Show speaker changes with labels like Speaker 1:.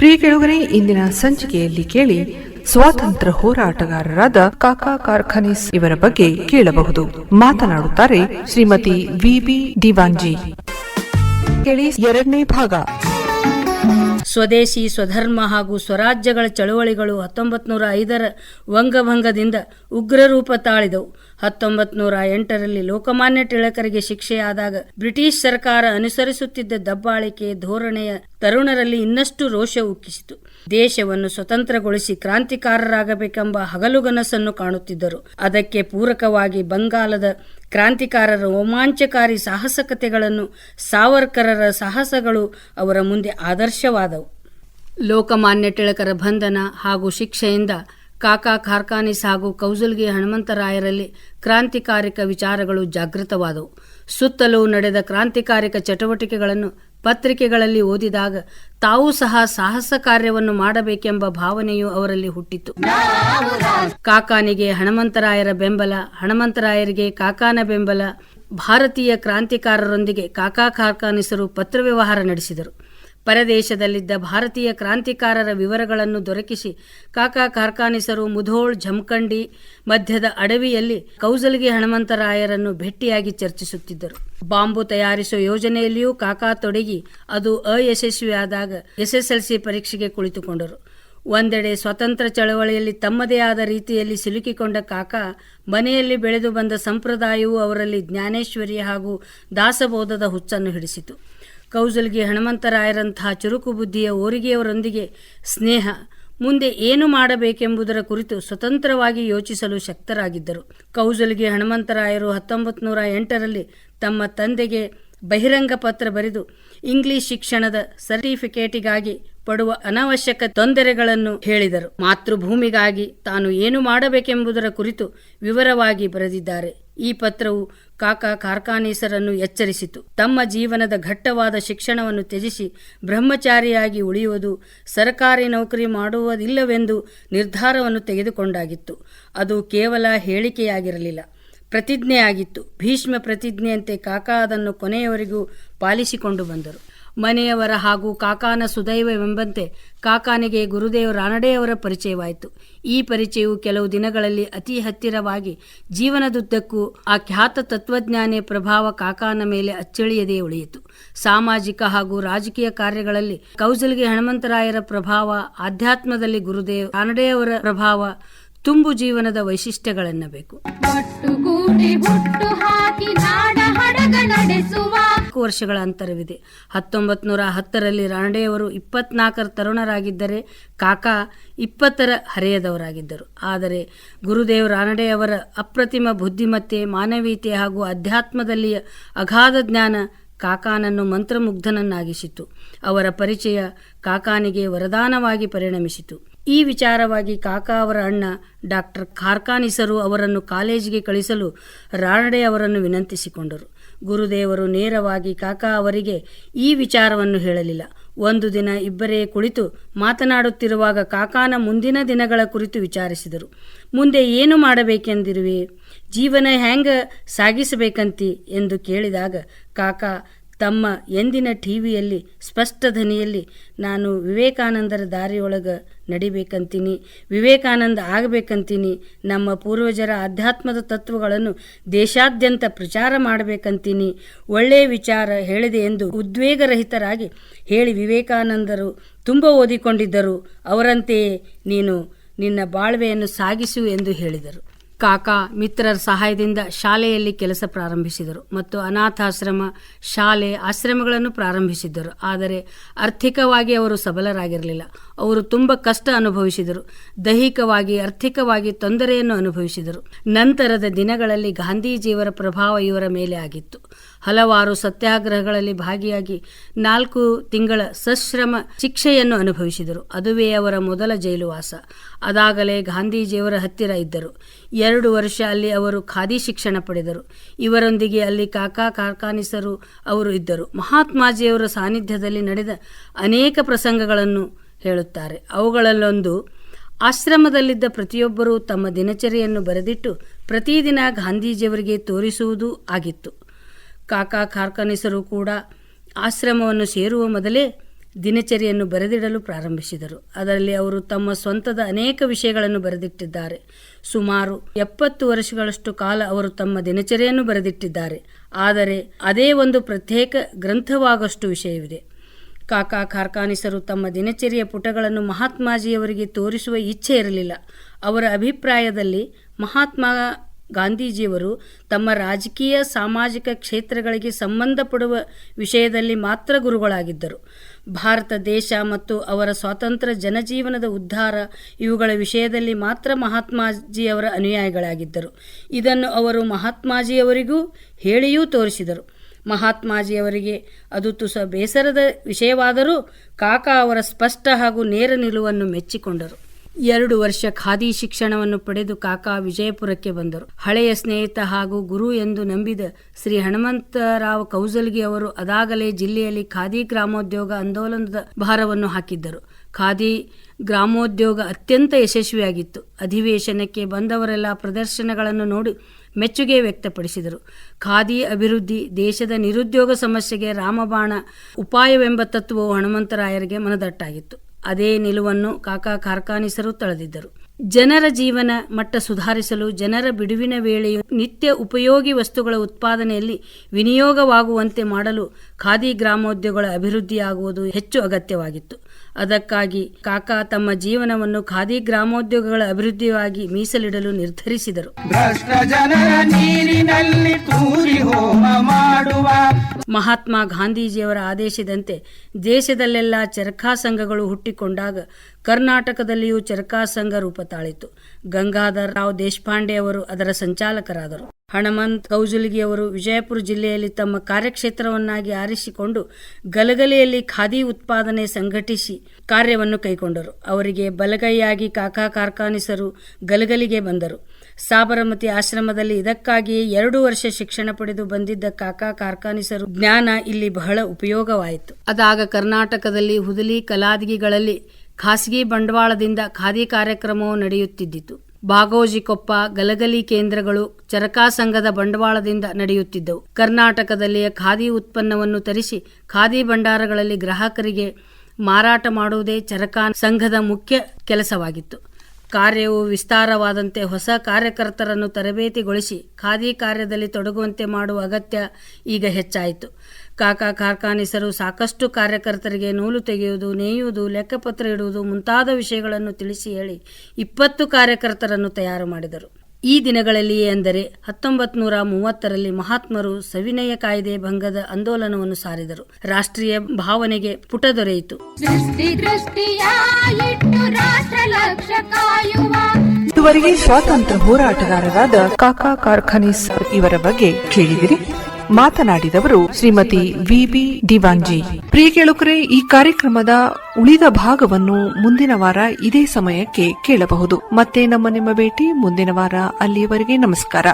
Speaker 1: ಪ್ರಿಯ ಕೆಳಗರೆ, ಇಂದಿನ ಸಂಚಿಕೆಯಲ್ಲಿ ಕೇಳಿ ಸ್ವಾತಂತ್ರ್ಯ ಹೋರಾಟಗಾರರಾದ ಕಾಕಾ ಕಾರ್ಖಾನಿಸ್ ಇವರ ಬಗ್ಗೆ ಕೇಳಬಹುದು. ಮಾತನಾಡುತ್ತಾರೆ ಶ್ರೀಮತಿ ವಿಬಿ ದಿವಾಂಜಿ ಕೇಳಿ ಎರಡನೇ ಭಾಗ.
Speaker 2: ಸ್ವದೇಶಿ ಸ್ವಧರ್ಮ ಹಾಗೂ ಸ್ವರಾಜ್ಯಗಳ ಚಳುವಳಿಗಳು ಹತ್ತೊಂಬತ್ತು ನೂರ ಐದರ ವಂಗಭಂಗದಿಂದ ಉಗ್ರರೂಪ ತಾಳಿದವು. ಹತ್ತೊಂಬತ್ತು ನೂರ ಎಂಟರಲ್ಲಿ ಲೋಕಮಾನ್ಯ ಟಿಳಕರಿಗೆ ಶಿಕ್ಷೆಯಾದಾಗ ಬ್ರಿಟಿಷ್ ಸರ್ಕಾರ ಅನುಸರಿಸುತ್ತಿದ್ದ ದಬ್ಬಾಳಿಕೆ ಧೋರಣೆಯ ತರುಣರಲ್ಲಿ ಇನ್ನಷ್ಟು ರೋಷ ಉಕ್ಕಿಸಿತು. ದೇಶವನ್ನು ಸ್ವತಂತ್ರಗೊಳಿಸಿ ಕ್ರಾಂತಿಕಾರರಾಗಬೇಕೆಂಬ ಹಗಲುಗನಸನ್ನು ಕಾಣುತ್ತಿದ್ದರು. ಅದಕ್ಕೆ ಪೂರಕವಾಗಿ ಬಂಗಾಲದ ಕ್ರಾಂತಿಕಾರರ ರೋಮಾಂಚಕಾರಿ ಸಾಹಸಕತೆಗಳನ್ನು ಸಾವರ್ಕರರ ಸಾಹಸಗಳು ಅವರ ಮುಂದೆ ಆದರ್ಶವಾದವು. ಲೋಕಮಾನ್ಯ ಟಿಳಕರ ಬಂಧನ ಹಾಗೂ ಶಿಕ್ಷೆಯಿಂದ ಕಾಕಾ ಕಾರ್ಖಾನಿಸ್ ಹಾಗೂ ಕೌಜಲ್ಗಿ ಹನುಮಂತರಾಯರಲ್ಲಿ ಕ್ರಾಂತಿಕಾರಿಕ ವಿಚಾರಗಳು ಜಾಗೃತವಾದವು. ಸುತ್ತಲೂ ನಡೆದ ಕ್ರಾಂತಿಕಾರಿಕ ಚಟುವಟಿಕೆಗಳನ್ನು ಪತ್ರಿಕೆಗಳಲ್ಲಿ ಓದಿದಾಗ ತಾವೂ ಸಹ ಸಾಹಸ ಕಾರ್ಯವನ್ನು ಮಾಡಬೇಕೆಂಬ ಭಾವನೆಯು ಅವರಲ್ಲಿ ಹುಟ್ಟಿತು. ಕಾಕಾನಿಗೆ ಹನುಮಂತರಾಯರ ಬೆಂಬಲ ಹನುಮಂತರಾಯರಿಗೆ ಕಾಕಾನ ಬೆಂಬಲ, ಭಾರತೀಯ ಕ್ರಾಂತಿಕಾರರೊಂದಿಗೆ ಕಾಕಾ ಕಾರ್ಖಾನಿಸರು ಪತ್ರವ್ಯವಹಾರ ನಡೆಸಿದರು. ಪರದೇಶದಲ್ಲಿದ್ದ ಭಾರತೀಯ ಕ್ರಾಂತಿಕಾರರ ವಿವರಗಳನ್ನು ದೊರಕಿಸಿ ಕಾಕಾ ಕಾರ್ಖಾನಿಸರು ಮುಧೋಳ್ ಜಮಖಂಡಿ ಮಧ್ಯದ ಅಡವಿಯಲ್ಲಿ ಕೌಜಲ್ಗಿ ಹನುಮಂತರಾಯರನ್ನು ಭೇಟಿಯಾಗಿ ಚರ್ಚಿಸುತ್ತಿದ್ದರು. ಬಾಂಬು ತಯಾರಿಸುವ ಯೋಜನೆಯಲ್ಲಿಯೂ ಕಾಕಾ ತೊಡಗಿ ಅದು ಅಯಶಸ್ವಿಯಾದಾಗ ಎಸ್ಎಸ್ಎಲ್ಸಿ ಪರೀಕ್ಷೆಗೆ ಕುಳಿತುಕೊಂಡರು. ಒಂದೆಡೆ ಸ್ವತಂತ್ರ ಚಳವಳಿಯಲ್ಲಿ ತಮ್ಮದೇ ಆದ ರೀತಿಯಲ್ಲಿ ಸಿಲುಕಿಕೊಂಡ ಕಾಕಾ ಮನೆಯಲ್ಲಿ ಬೆಳೆದು ಬಂದ ಸಂಪ್ರದಾಯವು ಅವರಲ್ಲಿ ಜ್ಞಾನೇಶ್ವರಿ ಹಾಗೂ ದಾಸಬೋಧದ ಹುಚ್ಚನ್ನು ಹಿಡಿಸಿತು. ಕೌಜಲ್ಗಿ ಹನುಮಂತರಾಯರಂತಹ ಚುರುಕು ಬುದ್ಧಿಯ ಓರಿಗೆಯವರೊಂದಿಗೆ ಸ್ನೇಹ, ಮುಂದೆ ಏನು ಮಾಡಬೇಕೆಂಬುದರ ಕುರಿತು ಸ್ವತಂತ್ರವಾಗಿ ಯೋಚಿಸಲು ಶಕ್ತರಾಗಿದ್ದರು. ಕೌಜಲ್ಗೆ ಹನುಮಂತರಾಯರು ಹತ್ತೊಂಬತ್ತು ನೂರ ಎಂಟರಲ್ಲಿ ತಮ್ಮ ತಂದೆಗೆ ಬಹಿರಂಗ ಪತ್ರ ಬರೆದು, ಇಂಗ್ಲಿಷ್ ಶಿಕ್ಷಣದ ಸರ್ಟಿಫಿಕೇಟಿಗಾಗಿ ಪಡುವ ಅನಾವಶ್ಯಕ ತೊಂದರೆಗಳನ್ನು ಹೇಳಿದರು. ಮಾತೃಭೂಮಿಗಾಗಿ ತಾನು ಏನು ಮಾಡಬೇಕೆಂಬುದರ ಕುರಿತು ವಿವರವಾಗಿ ಬರೆದಿದ್ದಾರೆ. ಈ ಪತ್ರವು ಕಾಕಾ ಕಾರ್ಖಾನೀಸರನ್ನು ಎಚ್ಚರಿಸಿತು. ತಮ್ಮ ಜೀವನದ ಘಟ್ಟವಾದ ಶಿಕ್ಷಣವನ್ನು ತ್ಯಜಿಸಿ ಬ್ರಹ್ಮಚಾರಿಯಾಗಿ ಉಳಿಯುವುದು ಸರ್ಕಾರಿ ನೌಕರಿ ಮಾಡುವುದಿಲ್ಲವೆಂದು ನಿರ್ಧಾರವನ್ನು ತೆಗೆದುಕೊಂಡಾಗಿತ್ತು. ಅದು ಕೇವಲ ಹೇಳಿಕೆಯಾಗಿರಲಿಲ್ಲ. ಪ್ರತಿಜ್ಞೆಯಾಗಿತ್ತು. ಭೀಷ್ಮ ಪ್ರತಿಜ್ಞೆಯಂತೆ ಕಾಕಾ ಅದನ್ನು ಕೊನೆಯವರೆಗೂ ಪಾಲಿಸಿಕೊಂಡು ಬಂದರು. ಮನೆಯವರ ಹಾಗೂ ಕಾಕಾನ ಸುದೈವವೆಂಬಂತೆ ಕಾಕಾನಿಗೆ ಗುರುದೇವ ರಾನಡೆಯವರ ಪರಿಚಯವಾಯಿತು. ಈ ಪರಿಚಯವು ಕೆಲವು ದಿನಗಳಲ್ಲಿ ಅತಿ ಹತ್ತಿರವಾಗಿ ಜೀವನದುದ್ದಕ್ಕೂ ಆ ಖ್ಯಾತ ತತ್ವಜ್ಞಾನಿ ಪ್ರಭಾವ ಕಾಕಾನ ಮೇಲೆ ಅಚ್ಚಳಿಯದೇ ಉಳಿಯಿತು. ಸಾಮಾಜಿಕ ಹಾಗೂ ರಾಜಕೀಯ ಕಾರ್ಯಗಳಲ್ಲಿ ಕೌಜಲ್ಗೆ ಹನುಮಂತರಾಯರ ಪ್ರಭಾವ, ಆಧ್ಯಾತ್ಮದಲ್ಲಿ ಗುರುದೇವ್ ರಾನಡೆಯವರ ಪ್ರಭಾವ, ತುಂಬು ಜೀವನದ ವೈಶಿಷ್ಟ್ಯಗಳೆನ್ನಬೇಕು. ನಾಲ್ಕು ವರ್ಷಗಳ ಅಂತರವಿದೆ. ಹತ್ತೊಂಬತ್ತು ನೂರ ಹತ್ತರಲ್ಲಿ ರಾಣಡೆಯವರು ಇಪ್ಪತ್ನಾಲ್ಕರ ತರುಣರಾಗಿದ್ದರೆ ಕಾಕಾ ಇಪ್ಪತ್ತರ ಹರೆಯದವರಾಗಿದ್ದರು. ಆದರೆ ಗುರುದೇವ್ ರಾನಡೆಯವರ ಅಪ್ರತಿಮ ಬುದ್ಧಿಮತ್ತೆ, ಮಾನವೀಯತೆ ಹಾಗೂ ಅಧ್ಯಾತ್ಮದಲ್ಲಿಯ ಅಗಾಧ ಜ್ಞಾನ ಕಾಕಾನನ್ನು ಮಂತ್ರಮುಗ್ಧನನ್ನಾಗಿಸಿತು. ಅವರ ಪರಿಚಯ ಕಾಕಾನಿಗೆ ವರದಾನವಾಗಿ ಪರಿಣಮಿಸಿತು. ಈ ವಿಚಾರವಾಗಿ ಕಾಕಾ ಅವರ ಅಣ್ಣ ಡಾಕ್ಟರ್ ಖಾರ್ಖಾನಿಸರು ಅವರನ್ನು ಕಾಲೇಜಿಗೆ ಕಳಿಸಲು ರಾನಡೆ ಅವರನ್ನು ವಿನಂತಿಸಿಕೊಂಡರು. ಗುರುದೇವರು ನೇರವಾಗಿ ಕಾಕಾ ಅವರಿಗೆ ಈ ವಿಚಾರವನ್ನು ಹೇಳಲಿಲ್ಲ. ಒಂದು ದಿನ ಇಬ್ಬರೇ ಕುಳಿತು ಮಾತನಾಡುತ್ತಿರುವಾಗ ಕಾಕಾನ ಮುಂದಿನ ದಿನಗಳ ಕುರಿತು ವಿಚಾರಿಸಿದರು. ಮುಂದೆ ಏನು ಮಾಡಬೇಕೆಂದಿರುವೆ? ಜೀವನ ಹ್ಯಾಂಗ ಸಾಗಿಸಬೇಕಂತಿ? ಎಂದು ಕೇಳಿದಾಗ ಕಾಕಾ ತಮ್ಮ ಎಂದಿನ ಟಿವಿಯಲ್ಲಿ ಸ್ಪಷ್ಟ ಧ್ವನಿಯಲ್ಲಿ ನಾನು ವಿವೇಕಾನಂದರ ದಾರಿಯೊಳಗೆ ನಡಿಬೇಕಂತೀನಿ, ವಿವೇಕಾನಂದ ಆಗಬೇಕಂತೀನಿ, ನಮ್ಮ ಪೂರ್ವಜರ ಆಧ್ಯಾತ್ಮದ ತತ್ವಗಳನ್ನು ದೇಶಾದ್ಯಂತ ಪ್ರಚಾರ ಮಾಡಬೇಕಂತೀನಿ ಒಳ್ಳೆಯ ವಿಚಾರ ಹೇಳಿದೆ ಎಂದು ಉದ್ವೇಗರಹಿತರಾಗಿ ಹೇಳಿ ವಿವೇಕಾನಂದರು ತುಂಬ ಓದಿಕೊಂಡಿದ್ದರು. ಅವರಂತೆಯೇ ನೀನು ನಿನ್ನ ಬಾಳ್ವೆಯನ್ನು ಸಾಗಿಸು ಎಂದು ಹೇಳಿದರು. ಕಾಕಾ ಮಿತ್ರರ ಸಹಾಯದಿಂದ ಶಾಲೆಯಲ್ಲಿ ಕೆಲಸ ಪ್ರಾರಂಭಿಸಿದರು ಮತ್ತು ಅನಾಥಾಶ್ರಮ, ಶಾಲೆ ಆಶ್ರಮಗಳನ್ನು ಪ್ರಾರಂಭಿಸಿದ್ದರು. ಆದರೆ ಆರ್ಥಿಕವಾಗಿ ಅವರು ಸಬಲರಾಗಿರಲಿಲ್ಲ. ಅವರು ತುಂಬ ಕಷ್ಟ ಅನುಭವಿಸಿದರು. ದೈಹಿಕವಾಗಿ ಆರ್ಥಿಕವಾಗಿ ತೊಂದರೆಯನ್ನು ಅನುಭವಿಸಿದರು. ನಂತರದ ದಿನಗಳಲ್ಲಿ ಗಾಂಧೀಜಿಯವರ ಪ್ರಭಾವ ಇವರ ಮೇಲೆ ಆಗಿತ್ತು. ಹಲವಾರು ಸತ್ಯಾಗ್ರಹಗಳಲ್ಲಿ ಭಾಗಿಯಾಗಿ ನಾಲ್ಕು ತಿಂಗಳ ಸಶ್ರಮ ಶಿಕ್ಷೆಯನ್ನು ಅನುಭವಿಸಿದರು. ಅದುವೇ ಅವರ ಮೊದಲ ಜೈಲುವಾಸ ಅದಾಗಲೇ ಗಾಂಧೀಜಿಯವರ ಹತ್ತಿರ ಇದ್ದರು. ಎರಡು ವರ್ಷ ಅಲ್ಲಿ ಅವರು ಖಾದಿ ಶಿಕ್ಷಣ ಪಡೆದರು. ಇವರೊಂದಿಗೆ ಅಲ್ಲಿ ಕಾಕಾ ಕಾರ್ಖಾನಿಸರು ಅವರು ಇದ್ದರು. ಮಹಾತ್ಮಾಜಿಯವರ ಸಾನ್ನಿಧ್ಯದಲ್ಲಿ ನಡೆದ ಅನೇಕ ಪ್ರಸಂಗಗಳನ್ನು ಹೇಳುತ್ತಾರೆ. ಅವುಗಳಲ್ಲೊಂದು, ಆಶ್ರಮದಲ್ಲಿದ್ದ ಪ್ರತಿಯೊಬ್ಬರೂ ತಮ್ಮ ದಿನಚರಿಯನ್ನು ಬರೆದಿಟ್ಟು ಪ್ರತಿದಿನ ಗಾಂಧೀಜಿಯವರಿಗೆ ತೋರಿಸುವುದೂ ಆಗಿತ್ತು. ಕಾಕಾ ಕಾರ್ಖಾನಿಸರು ಕೂಡ ಆಶ್ರಮವನ್ನು ಸೇರುವ ಮೊದಲೇ ದಿನಚರಿಯನ್ನು ಬರೆದಿಡಲು ಪ್ರಾರಂಭಿಸಿದರು. ಅದರಲ್ಲಿ ಅವರು ತಮ್ಮ ಸ್ವಂತದ ಅನೇಕ ವಿಷಯಗಳನ್ನು ಬರೆದಿಟ್ಟಿದ್ದಾರೆ. ಸುಮಾರು ಎಪ್ಪತ್ತು ವರ್ಷಗಳಷ್ಟು ಕಾಲ ಅವರು ತಮ್ಮ ದಿನಚರಿಯನ್ನು ಬರೆದಿಟ್ಟಿದ್ದಾರೆ. ಆದರೆ ಅದೇ ಒಂದು ಪ್ರತ್ಯೇಕ ಗ್ರಂಥವಾಗಷ್ಟು ವಿಷಯವಿದೆ. ಕಾಕಾ ಕಾರ್ಖಾನಿಸರು ತಮ್ಮ ದಿನಚರಿಯ ಪುಟಗಳನ್ನು ಮಹಾತ್ಮಾಜಿಯವರಿಗೆ ತೋರಿಸುವ ಇಚ್ಛೆ ಇರಲಿಲ್ಲ. ಅವರ ಅಭಿಪ್ರಾಯದಲ್ಲಿ ಮಹಾತ್ಮ ಗಾಂಧೀಜಿಯವರು ತಮ್ಮ ರಾಜಕೀಯ, ಸಾಮಾಜಿಕ ಕ್ಷೇತ್ರಗಳಿಗೆ ಸಂಬಂಧಪಡುವ ವಿಷಯದಲ್ಲಿ ಮಾತ್ರ ಗುರುಗಳಾಗಿದ್ದರು. ಭಾರತ ದೇಶ ಮತ್ತು ಅವರ ಸ್ವಾತಂತ್ರ್ಯ ಜನಜೀವನದ ಉದ್ಧಾರ ಇವುಗಳ ವಿಷಯದಲ್ಲಿ ಮಾತ್ರ ಮಹಾತ್ಮಾಜಿಯವರ ಅನುಯಾಯಿಗಳಾಗಿದ್ದರು. ಇದನ್ನು ಅವರು ಮಹಾತ್ಮಾಜಿಯವರಿಗೂ ಹೇಳಿಯೂ ತೋರಿಸಿದರು. ಮಹಾತ್ಮಾಜಿಯವರಿಗೆ ಅದು ತುಸ ಬೇಸರದ ವಿಷಯವಾದರೂ ಕಾಕಾ ಅವರ ಸ್ಪಷ್ಟ ಹಾಗೂ ನೇರ ನಿಲುವನ್ನು ಮೆಚ್ಚಿಕೊಂಡರು. ಎರಡು ವರ್ಷ ಖಾದಿ ಶಿಕ್ಷಣವನ್ನು ಪಡೆದು ಕಾಕಾ ವಿಜಯಪುರಕ್ಕೆ ಬಂದರು. ಹಳೆಯ ಸ್ನೇಹಿತ ಹಾಗೂ ಗುರು ಎಂದು ನಂಬಿದ ಶ್ರೀ ಹನುಮಂತರಾವ್ ಕೌಜಲ್ಗಿ ಅವರು ಅದಾಗಲೇ ಜಿಲ್ಲೆಯಲ್ಲಿ ಖಾದಿ ಗ್ರಾಮೋದ್ಯೋಗ ಆಂದೋಲನದ ಭಾರವನ್ನು ಹಾಕಿದ್ದರು. ಖಾದಿ ಗ್ರಾಮೋದ್ಯೋಗ ಅತ್ಯಂತ ಯಶಸ್ವಿಯಾಗಿತ್ತು. ಅಧಿವೇಶನಕ್ಕೆ ಬಂದವರೆಲ್ಲ ಪ್ರದರ್ಶನಗಳನ್ನು ನೋಡಿ ಮೆಚ್ಚುಗೆ ವ್ಯಕ್ತಪಡಿಸಿದರು. ಖಾದಿ ಅಭಿವೃದ್ಧಿ ದೇಶದ ನಿರುದ್ಯೋಗ ಸಮಸ್ಯೆಗೆ ರಾಮಬಾಣ ಉಪಾಯವೆಂಬ ತತ್ವವು ಹನುಮಂತರಾಯರಿಗೆ ಮನದಟ್ಟಾಗಿತ್ತು. ಅದೇ ನಿಲುವನ್ನು ಕಾಕಾ ಕಾರ್ಖಾನಿಸರು ತಳೆದಿದ್ದರು. ಜನರ ಜೀವನ ಮಟ್ಟ ಸುಧಾರಿಸಲು, ಜನರ ಬಿಡುವಿನ ವೇಳೆಯು ನಿತ್ಯ ಉಪಯೋಗಿ ವಸ್ತುಗಳ ಉತ್ಪಾದನೆಯಲ್ಲಿ ವಿನಿಯೋಗವಾಗುವಂತೆ ಮಾಡಲು ಖಾದಿ ಗ್ರಾಮೋದ್ಯೋಗಗಳ ಅಭಿವೃದ್ಧಿಯಾಗುವುದು ಹೆಚ್ಚು ಅಗತ್ಯವಾಗಿತ್ತು. ಅದಕ್ಕಾಗಿ ಕಾಕಾ ತಮ್ಮ ಜೀವನವನ್ನು ಖಾದಿ ಗ್ರಾಮೋದ್ಯೋಗಗಳ ಅಭಿವೃದ್ಧಿಯಾಗಿ ಮೀಸಲಿಡಲು ನಿರ್ಧರಿಸಿದರು. ಮಹಾತ್ಮ ಗಾಂಧೀಜಿಯವರ ಆದೇಶದಂತೆ ದೇಶದಲ್ಲೆಲ್ಲ ಚರಖಾ ಸಂಘಗಳು ಹುಟ್ಟಿಕೊಂಡಾಗ ಕರ್ನಾಟಕದಲ್ಲಿಯೂ ಚರಕಾ ಸಂಘ ರೂಪ ತಾಳಿತು ಗಂಗಾಧರ್ ರಾವ್ ದೇಶಪಾಂಡೆ ಅವರು ಅದರ ಸಂಚಾಲಕರಾದರು. ಹಣಮಂತ್ ಕೌಜುಲ್ಗಿ ಅವರು ವಿಜಯಪುರ ಜಿಲ್ಲೆಯಲ್ಲಿ ತಮ್ಮ ಕಾರ್ಯಕ್ಷೇತ್ರವನ್ನಾಗಿ ಆರಿಸಿಕೊಂಡು ಗಲಗಲೆಯಲ್ಲಿ ಖಾದಿ ಉತ್ಪಾದನೆ ಸಂಘಟಿಸಿ ಕಾರ್ಯವನ್ನು ಕೈಗೊಂಡರು. ಅವರಿಗೆ ಬಲಗೈಯಾಗಿ ಕಾಕಾ ಕಾರ್ಖಾನಿಸರು ಗಲಗಲಿಗೆ ಬಂದರು. ಸಾಬರಮತಿ ಆಶ್ರಮದಲ್ಲಿ ಇದಕ್ಕಾಗಿಯೇ ಎರಡು ವರ್ಷ ಶಿಕ್ಷಣ ಪಡೆದು ಬಂದಿದ್ದ ಕಾಕಾ ಕಾರ್ಖಾನಿಸರು ಜ್ಞಾನ ಇಲ್ಲಿ ಬಹಳ ಉಪಯೋಗವಾಯಿತು. ಅದಾಗ ಕರ್ನಾಟಕದಲ್ಲಿ ಹುದಲಿ ಕಲಾದಗಿಗಳಲ್ಲಿ ಖಾಸಗಿ ಬಂಡವಾಳದಿಂದ ಖಾದಿ ಕಾರ್ಯಕ್ರಮವು ನಡೆಯುತ್ತಿದ್ದಿತು. ಬಾಗೋಜಿಕೊಪ್ಪ ಗಲಗಲಿ ಕೇಂದ್ರಗಳು ಚರಕಾ ಸಂಘದ ಬಂಡವಾಳದಿಂದ ನಡೆಯುತ್ತಿದ್ದವು. ಕರ್ನಾಟಕದಲ್ಲಿಯ ಖಾದಿ ಉತ್ಪನ್ನವನ್ನು ತರಿಸಿ ಖಾದಿ ಭಂಡಾರಗಳಲ್ಲಿ ಗ್ರಾಹಕರಿಗೆ ಮಾರಾಟ ಮಾಡುವುದೇ ಚರಕಾ ಸಂಘದ ಮುಖ್ಯ ಕೆಲಸವಾಗಿತ್ತು. ಕಾರ್ಯವು ವಿಸ್ತಾರವಾದಂತೆ ಹೊಸ ಕಾರ್ಯಕರ್ತರನ್ನು ತರಬೇತಿಗೊಳಿಸಿ ಖಾದಿ ಕಾರ್ಯದಲ್ಲಿ ತೊಡಗುವಂತೆ ಮಾಡುವ ಅಗತ್ಯ ಈಗ ಹೆಚ್ಚಾಯಿತು. ಕಾಕಾ ಕಾರ್ಖಾನಿಸರು ಸಾಕಷ್ಟು ಕಾರ್ಯಕರ್ತರಿಗೆ ನೂಲು ತೆಗೆಯುವುದು ನೇಯುವುದು ಲೆಕ್ಕಪತ್ರ ಇಡುವುದು ಮುಂತಾದ ವಿಷಯಗಳನ್ನು ತಿಳಿಸಿ ಹೇಳಿ ಇಪ್ಪತ್ತು ಕಾರ್ಯಕರ್ತರನ್ನು ತಯಾರು ಮಾಡಿದರು. ಈ ದಿನಗಳಲ್ಲಿಯೇ ಅಂದರೆ ಹತ್ತೊಂಬತ್ತು ನೂರ ಮೂವತ್ತರಲ್ಲಿ ಮಹಾತ್ಮರು ಸವಿನಯ ಕಾಯ್ದೆ ಭಂಗದ ಆಂದೋಲನವನ್ನು ಸಾರಿದರು. ರಾಷ್ಟ್ರೀಯ ಭಾವನೆಗೆ ಪುಟ ದೊರೆಯಿತು.
Speaker 1: ಇದುವರೆಗೆ ಸ್ವಾತಂತ್ರ್ಯ ಹೋರಾಟಗಾರರಾದ ಕಾಕಾ ಕಾರ್ಖಾನಿಸ್ ಇವರ ಬಗ್ಗೆ ಕೇಳಿದಿರಿ. ಮಾತನಾಡಿದವರು ಶ್ರೀಮತಿ ವಿಬಿ ದಿವಾಂಜಿ ಪ್ರಿಯ ಕೇಳುಕರೆ, ಈ ಕಾರ್ಯಕ್ರಮದ ಉಳಿದ ಭಾಗವನ್ನು ಮುಂದಿನ ವಾರ ಇದೇ ಸಮಯಕ್ಕೆ ಕೇಳಬಹುದು. ಮತ್ತೆ ನಮ್ಮ ನಿಮ್ಮ ಭೇಟಿ ಮುಂದಿನ ವಾರ ಅಲ್ಲಿಯವರೆಗೆ ನಮಸ್ಕಾರ.